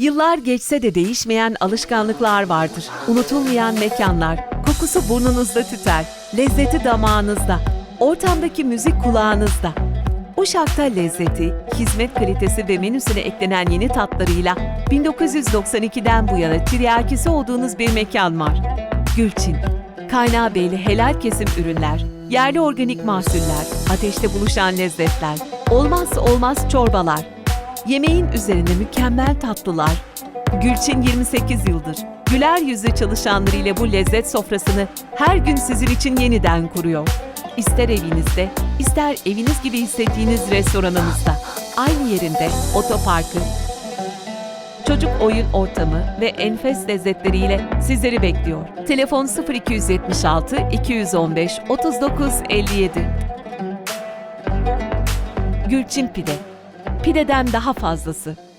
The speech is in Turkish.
Yıllar geçse de değişmeyen alışkanlıklar vardır. Unutulmayan mekanlar, kokusu burnunuzda tüter, lezzeti damağınızda, ortamdaki müzik kulağınızda. Uşak'ta lezzeti, hizmet kalitesi ve menüsüne eklenen yeni tatlarıyla 1992'den bu yana tiryakisi olduğunuz bir mekan var. Gülçin. Kaynağı belli helal kesim ürünler, yerli organik mahsuller, ateşte buluşan lezzetler, olmazsa olmaz çorbalar, yemeğin üzerine mükemmel tatlılar. Gülçin 28 yıldır güler yüzlü çalışanlarıyla bu lezzet sofrasını her gün sizin için yeniden kuruyor. İster evinizde, ister eviniz gibi hissettiğiniz restoranınızda, aynı yerinde, otoparkı, çocuk oyun ortamı ve enfes lezzetleriyle sizleri bekliyor. Telefon 0276 215 39 57. Gülçin Pide. Pideden daha fazlası.